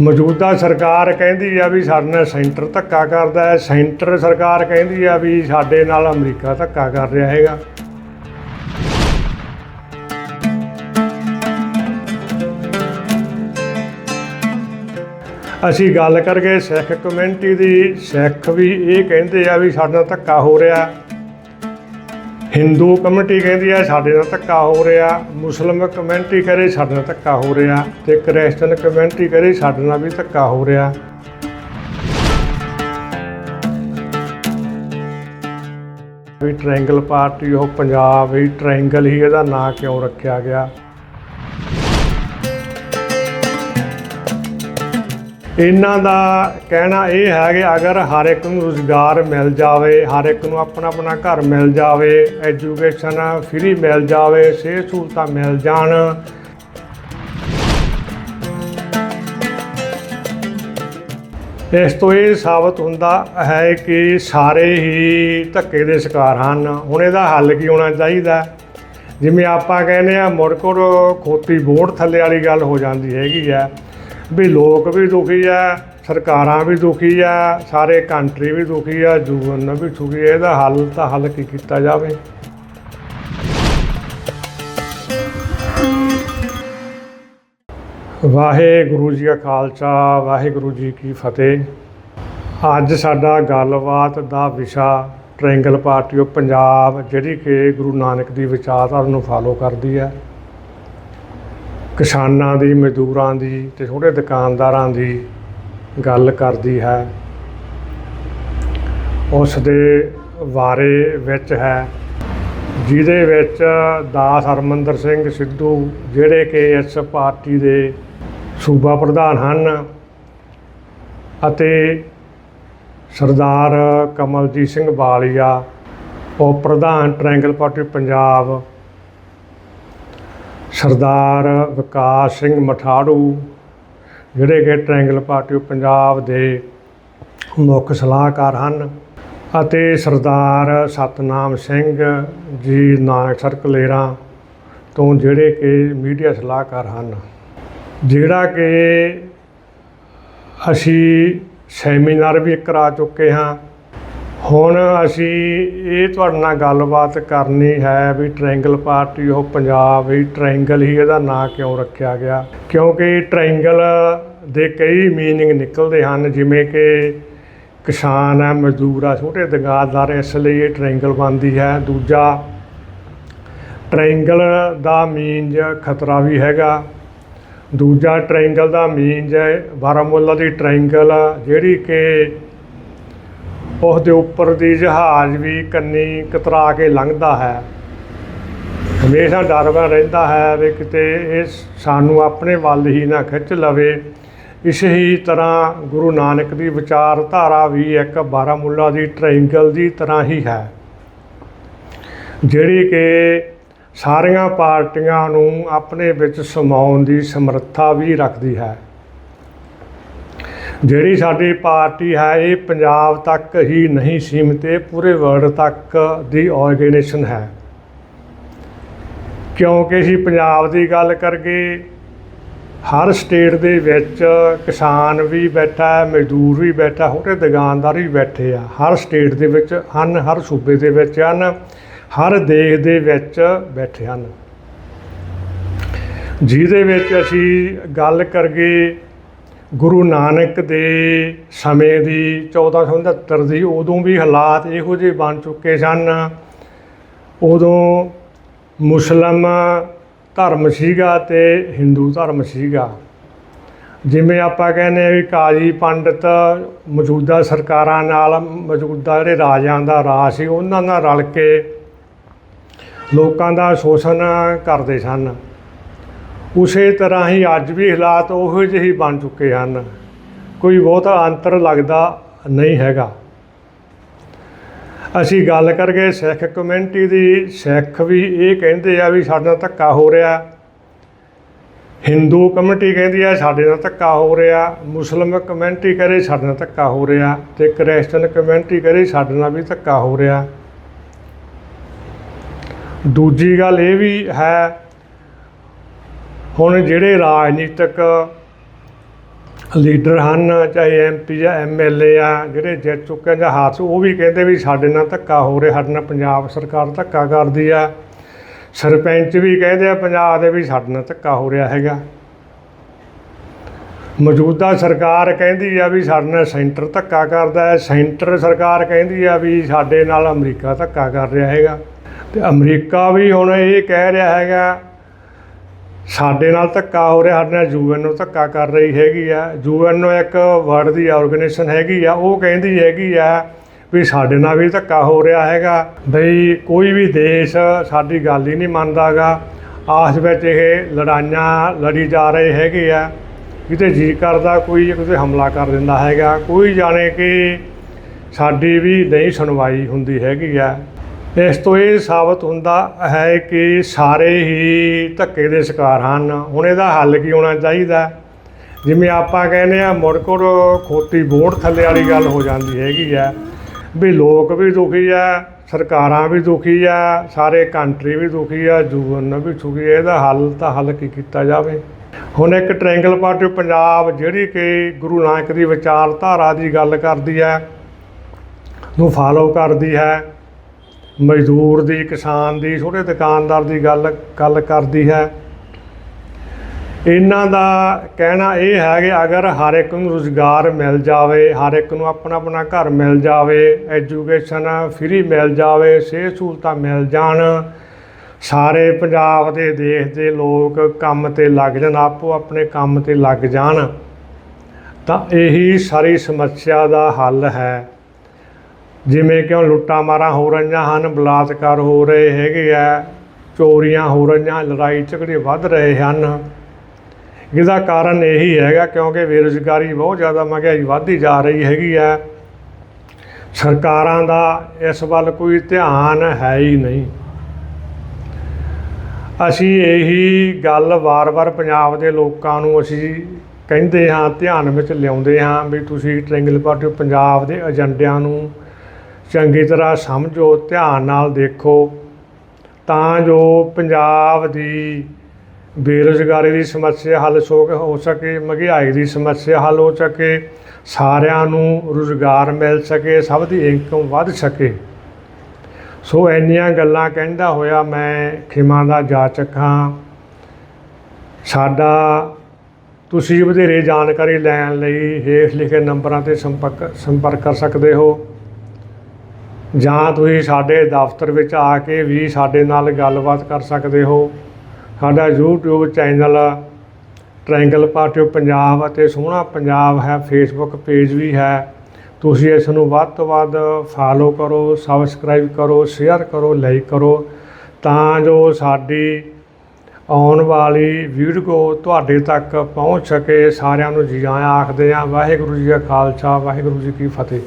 ਮੌਜੂਦਾ ਸਰਕਾਰ ਕਹਿੰਦੀ ਆ ਵੀ ਸਾਡੇ ਨਾਲ ਸੈਂਟਰ ਧੱਕਾ ਕਰਦਾ ਹੈ, ਸੈਂਟਰ ਸਰਕਾਰ ਕਹਿੰਦੀ ਆ ਵੀ ਸਾਡੇ ਨਾਲ ਅਮਰੀਕਾ ਧੱਕਾ ਕਰ ਰਿਹਾ ਹੈਗਾ। ਅਸੀਂ ਗੱਲ ਕਰਕੇ ਸਿੱਖ ਕਮਿਊਨਿਟੀ ਦੀ, ਸਿੱਖ ਵੀ ਇਹ ਕਹਿੰਦੇ ਆ ਵੀ ਸਾਡੇ ਨਾਲ ਧੱਕਾ ਹੋ ਰਿਹਾ। ਹਿੰਦੂ ਕਮਿਊਨਿਟੀ ਕਹਿੰਦੀ ਆ, ਸਾਡੇ ਨਾਲ ਧੱਕਾ ਹੋ ਰਿਹਾ। ਮੁਸਲਮ ਕਮਿਊਨਿਟੀ ਰਹੀ ਸਾਡੇ ਨਾਲ ਧੱਕਾ ਹੋ ਰਿਹਾ। ਤੇ ਕ੍ਰਿਸਚਨ ਕਮਿਊਨਿਟੀ ਰਹੀ ਸਾਡੇ ਨਾਲ ਵੀ ਧੱਕਾ ਹੋ ਰਿਹਾ। ਵੀ ਟ੍ਰਾਇੰਗਲ ਪਾਰਟੀ ਉਹ ਪੰਜਾਬ, ਵੀ ਟ੍ਰਾਇੰਗਲ ਹੀ ਇਹਦਾ ਨਾਂ ਕਿਉਂ ਰੱਖਿਆ ਗਿਆ? ਇਹਨਾਂ ਦਾ ਕਹਿਣਾ ਇਹ ਹੈ ਕਿ ਅਗਰ ਹਰ ਇੱਕ ਨੂੰ ਰੁਜ਼ਗਾਰ ਮਿਲ ਜਾਵੇ, ਹਰ ਇੱਕ ਨੂੰ ਆਪਣਾ ਆਪਣਾ ਘਰ ਮਿਲ ਜਾਵੇ ਐਜੂਕੇਸ਼ਨ ਫ੍ਰੀ ਮਿਲ ਜਾਵੇ, ਸਿਹਤ ਸਹੂਲਤਾਂ ਮਿਲ ਜਾਣ। ਇਸ ਤੋਂ ਇਹ ਸਾਬਤ ਹੁੰਦਾ ਹੈ ਕਿ ਸਾਰੇ ਹੀ ਧੱਕੇ ਦੇ ਸ਼ਿਕਾਰ ਹਨ। ਹੁਣ ਇਹਦਾ ਹੱਲ ਕੀ ਹੋਣਾ ਚਾਹੀਦਾ? ਜਿਵੇਂ ਆਪਾਂ ਕਹਿੰਦੇ ਆ ਮੁੜਕੁੜ ਖੋਤੀ ਬੋੜ ਥੱਲੇ ਵਾਲੀ ਗੱਲ ਹੋ ਜਾਂਦੀ ਹੈਗੀ ਆ। ਵੀ ਲੋਕ ਵੀ ਦੁਖੀ ਆ, ਸਰਕਾਰਾਂ ਵੀ ਦੁਖੀ ਆ, ਸਾਰੇ ਕੰਟਰੀ ਵੀ ਦੁਖੀ ਆ, ਜੂਨ ਵੀ ਦੁਖੀ ਆ, ਇਹਦਾ ਹੱਲ ਤਾਂ ਹੱਲ ਕੀ ਕੀਤਾ ਜਾਵੇ? ਵਾਹਿਗੁਰੂ ਜੀ ਕਾ ਖਾਲਸਾ, ਵਾਹਿਗੁਰੂ ਜੀ ਕੀ ਫਤਿਹ। ਅੱਜ ਸਾਡਾ ਗੱਲਬਾਤ ਦਾ ਵਿਸ਼ਾ ਟ੍ਰਾਇੰਗਲ ਪਾਰਟੀ ਆਫ ਪੰਜਾਬ, ਜਿਹੜੀ ਕਿ ਗੁਰੂ ਨਾਨਕ ਦੀ ਵਿਚਾਰਧਾਰਾ ਨੂੰ ਫਾਲੋ ਕਰਦੀ ਹੈ। ਕਿਸਾਨਾਂ ਦੀ, ਮਜ਼ਦੂਰਾਂ ਦੀ ਤੇ ਛੋਟੇ ਦੁਕਾਨਦਾਰਾਂ ਦੀ ਗੱਲ ਕਰਦੀ ਹੈ। ਉਸ ਦੇ ਬਾਰੇ ਵਿੱਚ ਹੈ, ਜਿਹਦੇ ਵਿੱਚ ਦਾਸ ਹਰਮੰਦਰ ਸਿੰਘ ਸਿੱਧੂ, ਜਿਹੜੇ ਕਿ ਇਸ ਪਾਰਟੀ ਦੇ ਸੂਬਾ ਪ੍ਰਧਾਨ ਹਨ ਅਤੇ ਸਰਦਾਰ ਕਮਲਜੀਤ ਸਿੰਘ ਬਾਲੀਆ, ਉਹ ਪ੍ਰਧਾਨ ਟ੍ਰਾਇੰਗਲ ਪਾਰਟੀ, ਪੰਜਾਬ ਸਰਦਾਰ ਵਿਕਾਸ ਸਿੰਘ ਮਠਾੜੂ, ਜਿਹੜੇ ਕਿ ਟ੍ਰਾਇੰਗਲ ਪਾਰਟੀ ਪੰਜਾਬ ਦੇ ਮੁੱਖ ਸਲਾਹਕਾਰ ਹਨ ਅਤੇ ਸਰਦਾਰ ਸਤਨਾਮ ਸਿੰਘ ਜੀ ਨਾਨਕਸਰ ਕਲੇਰਾਂ ਤੋਂ ਜਿਹੜੇ ਕਿ ਮੀਡੀਆ ਸਲਾਹਕਾਰ ਹਨ। ਜਿਹੜਾ ਕਿ ਅਸੀਂ ਸੈਮੀਨਾਰ ਵੀ ਕਰਾ ਚੁੱਕੇ ਹਾਂ। ਹੁਣ ਅਸੀਂ ਇਹ ਤੁਹਾਡੇ ਨਾਲ ਗੱਲਬਾਤ ਕਰਨੀ ਹੈ ਵੀ ਟ੍ਰਾਇੰਗਲ ਪਾਰਟੀ ਉਹ ਪੰਜਾਬ ਵੀ ਟ੍ਰਾਇੰਗਲ ਹੀ ਇਹਦਾ ਨਾਂ ਕਿਉਂ ਰੱਖਿਆ ਗਿਆ? ਕਿਉਂਕਿ ਟ੍ਰਾਇੰਗਲ ਦੇ ਕਈ ਮੀਨਿੰਗ ਨਿਕਲਦੇ ਹਨ, ਜਿਵੇਂ ਕਿ ਕਿਸਾਨ ਹੈ, ਮਜ਼ਦੂਰ ਆ ਛੋਟੇ ਦੁਕਾਨਦਾਰ ਇਸ ਲਈ ਇਹ ਟ੍ਰਾਇੰਗਲ ਬਣਦੀ ਹੈ। ਦੂਜਾ ਟ੍ਰਾਇੰਗਲ ਦਾ ਮੀਨਜ ਖਤਰਾ ਵੀ ਹੈਗਾ। ਦੂਜਾ ਟ੍ਰਾਇੰਗਲ ਦਾ ਮੀਨਜ ਹੈ ਦੀ ਟ੍ਰਾਇੰਗਲ ਜਿਹੜੀ ਕਿ ਉਸ ਦੇ ਉੱਪਰ ਦੀ ਜਹਾਜ਼ ਵੀ ਕੰਨੀ ਕਤਰਾ ਕੇ ਲੰਘਦਾ ਹੈ। ਹਮੇਸ਼ਾ ਡਰ ਰਹਿੰਦਾ ਹੈ ਵੀ ਕਿਤੇ ਇਹ ਸਾਨੂੰ ਆਪਣੇ ਵੱਲ ਹੀ ਨਾ ਖਿੱਚ ਲਵੇ। ਇਸ ਹੀ ਤਰ੍ਹਾਂ ਗੁਰੂ ਨਾਨਕ ਦੀ ਵਿਚਾਰਧਾਰਾ ਵੀ ਇੱਕ ਬਾਰਾਮੂਲਾ ਦੀ ਟ੍ਰਾਇੰਗਲ ਦੀ ਤਰ੍ਹਾਂ ਹੀ ਹੈ। ਜਿਹੜੀ ਕਿ ਸਾਰੀਆਂ ਪਾਰਟੀਆਂ ਨੂੰ ਆਪਣੇ ਵਿੱਚ ਸਮਾਉਣ ਦੀ ਸਮਰੱਥਾ ਵੀ ਰੱਖਦੀ ਹੈ। ਜਿਹੜੀ ਸਾਡੀ ਪਾਰਟੀ ਹੈ, ਇਹ ਪੰਜਾਬ ਤੱਕ ਹੀ ਨਹੀਂ ਸੀਮਿਤ, ਇਹ ਪੂਰੇ ਵਰਲਡ ਤੱਕ ਦੀ ਆਰਗੇਨਾਈਜੇਸ਼ਨ ਹੈ। ਕਿਉਂਕਿ ਅਸੀਂ ਪੰਜਾਬ ਦੀ ਗੱਲ ਕਰਗੇ ਹਰ ਸਟੇਟ ਦੇ ਵਿੱਚ ਕਿਸਾਨ ਵੀ ਬੈਠਾ ਹੈ, ਮਜ਼ਦੂਰ ਵੀ ਬੈਠਾ ਛੋਟੇ ਦੁਕਾਨਦਾਰ ਵੀ ਬੈਠੇ ਆ। ਹਰ ਸਟੇਟ ਦੇ ਵਿੱਚ ਹਨ, ਹਰ ਸੂਬੇ ਦੇ ਵਿੱਚ ਹਨ, ਹਰ ਦੇਸ਼ ਦੇ ਵਿੱਚ ਬੈਠੇ ਹਨ। ਜਿਹਦੇ ਵਿੱਚ ਅਸੀਂ ਗੱਲ ਕਰਗੇ ਗੁਰੂ ਨਾਨਕ ਦੇ ਸਮੇਂ ਦੀ 1469 ਦੀ ਉਦੋਂ ਵੀ ਹਾਲਾਤ ਇਹੋ ਜਿਹੇ ਬਣ ਚੁੱਕੇ ਸਨ। ਉਦੋਂ ਮੁਸਲਮ ਧਰਮ ਸੀਗਾ ਤੇ ਹਿੰਦੂ ਧਰਮ ਸੀਗਾ। ਜਿਵੇਂ ਆਪਾਂ ਕਹਿੰਦੇ ਆ ਵੀ ਕਾਜੀ ਪੰਡਤ ਮੌਜੂਦਾ ਸਰਕਾਰਾਂ ਨਾਲ ਮੌਜੂਦਾ ਜਿਹੜੇ ਰਾਜਿਆਂ ਦਾ ਰਾਜ ਸੀ, ਉਹਨਾਂ ਨਾਲ ਰਲ ਕੇ ਲੋਕਾਂ ਦਾ ਸ਼ੋਸ਼ਣ ਕਰਦੇ ਸਨ। ਉਸੇ ਤਰ੍ਹਾਂ ਹੀ ਅੱਜ ਵੀ ਹਾਲਾਤ ਉਹੋ ਜਿਹੇ ਹੀ ਬਣ ਚੁੱਕੇ ਹਨ। ਕੋਈ ਬਹੁਤਾ ਅੰਤਰ ਲੱਗਦਾ ਨਹੀਂ ਹੈਗਾ। ਅਸੀਂ ਗੱਲ ਕਰਕੇ ਸਿੱਖ ਕਮਿਊਨਿਟੀ ਦੀ ਸਿੱਖ ਵੀ ਇਹ ਕਹਿੰਦੇ ਆ ਵੀ ਸਾਡੇ ਨਾਲ ਧੱਕਾ ਹੋ ਰਿਹਾ। ਹਿੰਦੂ ਕਮਿਊਨਿਟੀ ਕਹਿੰਦੀ ਆ ਸਾਡੇ ਨਾਲ ਧੱਕਾ ਹੋ ਰਿਹਾ। ਮੁਸਲਮ ਕਮਿਊਨਿਟੀ ਕਰੇ ਸਾਡੇ ਨਾਲ ਧੱਕਾ ਹੋ ਰਿਹਾ ਤੇ ਕ੍ਰਿਸਚਨ ਕਮਿਊਨਿਟੀ ਕਰੇ ਸਾਡੇ ਨਾਲ ਵੀ ਧੱਕਾ ਹੋ ਰਿਹਾ। ਦੂਜੀ ਗੱਲ ਇਹ ਵੀ ਹੈ ਹੁਣ ਜਿਹੜੇ ਰਾਜਨੀਤਿਕ ਲੀਡਰ ਹਨ, ਚਾਹੇ ਐਮਪੀ ਜਾਂ ਐਮਐਲਏ ਆ, ਜਿਹੜੇ ਜਿੱਤ ਚੁੱਕੇ ਜਾਂ ਹਾਰ ਉਹ ਵੀ ਕਹਿੰਦੇ ਵੀ ਸਾਡੇ ਨਾਲ ਧੱਕਾ ਹੋ ਰਿਹਾ, ਸਾਡੇ ਨਾਲ ਪੰਜਾਬ ਸਰਕਾਰ ਧੱਕਾ ਕਰਦੀ ਆ। ਸਰਪੰਚ ਵੀ ਕਹਿੰਦੇ ਆ, ਪੰਜਾਬ ਦੇ ਵੀ ਸਾਡੇ ਨਾਲ ਧੱਕਾ ਹੋ ਰਿਹਾ ਹੈਗਾ। ਮੌਜੂਦਾ ਸਰਕਾਰ ਕਹਿੰਦੀ ਆ ਵੀ ਸਾਡੇ ਨਾਲ ਸੈਂਟਰ ਧੱਕਾ ਕਰਦਾ ਹੈ। ਸੈਂਟਰ ਸਰਕਾਰ ਕਹਿੰਦੀ ਆ ਵੀ ਸਾਡੇ ਨਾਲ ਅਮਰੀਕਾ ਧੱਕਾ ਕਰ ਰਿਹਾ ਹੈਗਾ। ਤੇ ਅਮਰੀਕਾ ਵੀ ਹੁਣ ਇਹ ਕਹਿ ਰਿਹਾ ਹੈਗਾ ਸਾਡੇ ਨਾਲ ਧੱਕਾ ਹੋ ਰਿਹਾ, ਸਾਡੇ ਨਾਲ ਯੂਐਨ ਨੂੰ ਧੱਕਾ ਕਰ ਰਹੀ ਹੈਗੀ ਆ। ਯੂਐਨ ਇੱਕ ਵਰਲਡ ਦੀ ਆਰਗੇਨਾਈਜੇਸ਼ਨ ਹੈਗੀ ਆ, ਉਹ ਕਹਿੰਦੀ ਹੈਗੀ ਆ ਵੀ ਸਾਡੇ ਨਾਲ ਵੀ ਧੱਕਾ ਹੋ ਰਿਹਾ ਹੈਗਾ। ਬਈ ਕੋਈ ਵੀ ਦੇਸ਼ ਸਾਡੀ ਗੱਲ ਹੀ ਨਹੀਂ ਮੰਨਦਾਗਾ। ਆਸ ਵਿੱਚ ਇਹ ਲੜਾਈਆਂ ਲੜੀ ਜਾ ਰਹੇ ਹੈਗੇ ਆ। ਕਿਤੇ ਜੀ ਕਰਦਾ, ਕੋਈ ਕਿਤੇ ਹਮਲਾ ਕਰ ਦਿੰਦਾ ਹੈਗਾ। ਕੋਈ ਜਾਣੇ ਕਿ ਸਾਡੀ ਵੀ ਨਹੀਂ ਸੁਣਵਾਈ ਹੁੰਦੀ ਹੈਗੀ ਆ। ਇਸ ਤੋਂ ਇਹ ਸਾਬਤ ਹੁੰਦਾ ਹੈ ਕਿ ਸਾਰੇ ਹੀ ਧੱਕੇ ਦੇ ਸ਼ਿਕਾਰ ਹਨ। ਹੁਣ ਇਹਦਾ ਹੱਲ ਕੀ ਹੋਣਾ ਚਾਹੀਦਾ? ਜਿਵੇਂ ਆਪਾਂ ਕਹਿੰਦੇ ਆ ਮੁੜਕੁੜ ਖੋਤੀ ਬੋੜ ਥੱਲੇ ਵਾਲੀ ਗੱਲ ਹੋ ਜਾਂਦੀ ਹੈਗੀ ਆ। ਵੀ ਲੋਕ ਵੀ ਦੁਖੀ ਆ, ਸਰਕਾਰਾਂ ਵੀ ਦੁਖੀ ਆ, ਸਾਰੇ ਕੰਟਰੀ ਵੀ ਦੁਖੀ ਆ, ਜੂਨ ਵੀ ਦੁਖੀ ਆ। ਇਹਦਾ ਹੱਲ ਤਾਂ ਹੱਲ ਕੀ ਕੀਤਾ ਜਾਵੇ? ਹੁਣ ਇੱਕ ਟ੍ਰਾਇੰਗਲ ਪਾਰਟੀ ਪੰਜਾਬ ਜਿਹੜੀ ਕਿ ਗੁਰੂ ਨਾਨਕ ਦੀ ਵਿਚਾਰਧਾਰਾ ਦੀ ਗੱਲ ਕਰਦੀ ਹੈ, ਨੂੰ ਫਾਲੋ ਕਰਦੀ ਹੈ। ਮਜ਼ਦੂਰ ਦੀ, ਕਿਸਾਨ ਦੀ, ਛੋਟੇ ਦੁਕਾਨਦਾਰ ਦੀ ਗੱਲ ਗੱਲ ਕਰਦੀ ਹੈ। ਇਹਨਾਂ ਦਾ ਕਹਿਣਾ ਇਹ ਹੈ ਕਿ ਅਗਰ ਹਰ ਇੱਕ ਨੂੰ ਰੁਜ਼ਗਾਰ ਮਿਲ ਜਾਵੇ, ਹਰ ਇੱਕ ਨੂੰ ਆਪਣਾ ਆਪਣਾ ਘਰ ਮਿਲ ਜਾਵੇ, ਐਜੂਕੇਸ਼ਨ ਫ੍ਰੀ ਮਿਲ ਜਾਵੇ, ਸਿਹਤ ਸਹੂਲਤਾਂ ਮਿਲ ਜਾਣ, ਸਾਰੇ ਪੰਜਾਬ ਦੇ ਦੇਸ਼ ਦੇ ਲੋਕ ਕੰਮ ਤੇ ਲੱਗ ਜਾਣ, ਆਪੋ ਆਪਣੇ ਕੰਮ ਤੇ ਲੱਗ ਜਾਣ, ਤਾਂ ਇਹੀ ਸਾਰੀ ਸਮੱਸਿਆ ਦਾ ਹੱਲ ਹੈ। ਜਿਵੇਂ ਕਿ ਹੁਣ ਲੁੱਟਾਂ ਮਾਰਾਂ ਹੋ ਰਹੀਆਂ ਹਨ, ਬਲਾਤਕਾਰ ਹੋ ਰਹੇ ਹੈਗੇ ਆ, ਚੋਰੀਆਂ ਹੋ ਰਹੀਆਂ, ਲੜਾਈ ਝਗੜੇ ਵੱਧ ਰਹੇ ਹਨ। ਇਹਦਾ ਕਾਰਨ ਇਹੀ ਹੈਗਾ ਕਿਉਂਕਿ ਬੇਰੁਜ਼ਗਾਰੀ ਬਹੁਤ ਜ਼ਿਆਦਾ ਮਹਿੰਗਾਈ ਵੱਧਦੀ ਜਾ ਰਹੀ ਹੈਗੀ ਆ। ਸਰਕਾਰਾਂ ਦਾ ਇਸ ਵੱਲ ਕੋਈ ਧਿਆਨ ਹੈ ਹੀ ਨਹੀਂ। ਅਸੀਂ ਇਹੀ ਗੱਲ ਵਾਰ-ਵਾਰ ਪੰਜਾਬ ਦੇ ਲੋਕਾਂ ਨੂੰ ਅਸੀਂ ਕਹਿੰਦੇ ਹਾਂ, ਧਿਆਨ ਵਿੱਚ ਲਿਆਉਂਦੇ ਹਾਂ ਵੀ ਤੁਸੀਂ ਟ੍ਰਾਇੰਗਲ ਪਾਰਟੀ ਪੰਜਾਬ ਦੇ ਏਜੰਡਿਆਂ ਨੂੰ ਚੰਗੀ ਤਰ੍ਹਾਂ ਸਮਝੋ, ਧਿਆਨ ਨਾਲ ਦੇਖੋ, ਤਾਂ ਜੋ ਪੰਜਾਬ ਦੀ ਬੇਰੁਜ਼ਗਾਰੀ ਦੀ ਸਮੱਸਿਆ ਹੱਲ ਸੋ ਹੋ ਸਕੇ, ਮਹਿੰਗਾਈ ਦੀ ਸਮੱਸਿਆ ਹੱਲ ਹੋ ਸਕੇ, ਸਾਰਿਆਂ ਨੂੰ ਰੁਜ਼ਗਾਰ ਮਿਲ ਸਕੇ, ਸਭ ਦੀ ਇਨਕਮ ਵੱਧ ਸਕੇ। ਸੋ ਇੰਨੀਆਂ ਗੱਲਾਂ ਕਹਿੰਦਾ ਹੋਇਆ ਮੈਂ ਖਿਮਾ ਦਾ ਜਾਚਕ ਹਾਂ ਸਾਡਾ, ਤੁਸੀਂ ਵਧੇਰੇ ਜਾਣਕਾਰੀ ਲੈਣ ਲਈ ਹੇਠ ਲਿਖੇ ਨੰਬਰਾਂ ਤੇ ਸੰਪਰਕ ਸੰਪਰਕ ਕਰ ਸਕਦੇ ਹੋ। ਜਾਂ ਤੁਸੀਂ ਸਾਡੇ ਦਫ਼ਤਰ ਵਿੱਚ ਆ ਕੇ ਵੀ ਸਾਡੇ ਨਾਲ ਗੱਲਬਾਤ ਕਰ ਸਕਦੇ ਹੋ। ਸਾਡਾ YouTube channel triangle party Punjab ਅਤੇ ਸੋਹਣਾ ਪੰਜਾਬ ਹੈ ਫੇਸਬੁੱਕ ਪੇਜ ਵੀ ਹੈ। ਤੁਸੀਂ ਇਸ ਨੂੰ ਵੱਧ ਤੋਂ ਵੱਧ ਫਾਲੋ ਕਰੋ ਸਬਸਕ੍ਰਾਈਬ ਕਰੋ ਸ਼ੇਅਰ ਕਰੋ ਲਾਈਕ ਕਰੋ ਤਾਂ ਜੋ ਸਾਡੀ ਆਉਣ ਵਾਲੀ ਵੀਡੀਓ ਤੁਹਾਡੇ ਤੱਕ ਪਹੁੰਚ ਸਕੇ। ਸਾਰਿਆਂ ਨੂੰ ਜੀ ਆਇਆਂ ਆਖਦੇ ਹਾਂ, ਵਾਹਿਗੁਰੂ ਜੀ ਕਾ ਖਾਲਸਾ, ਵਾਹਿਗੁਰੂ ਜੀ ਕੀ ਫਤਿਹ।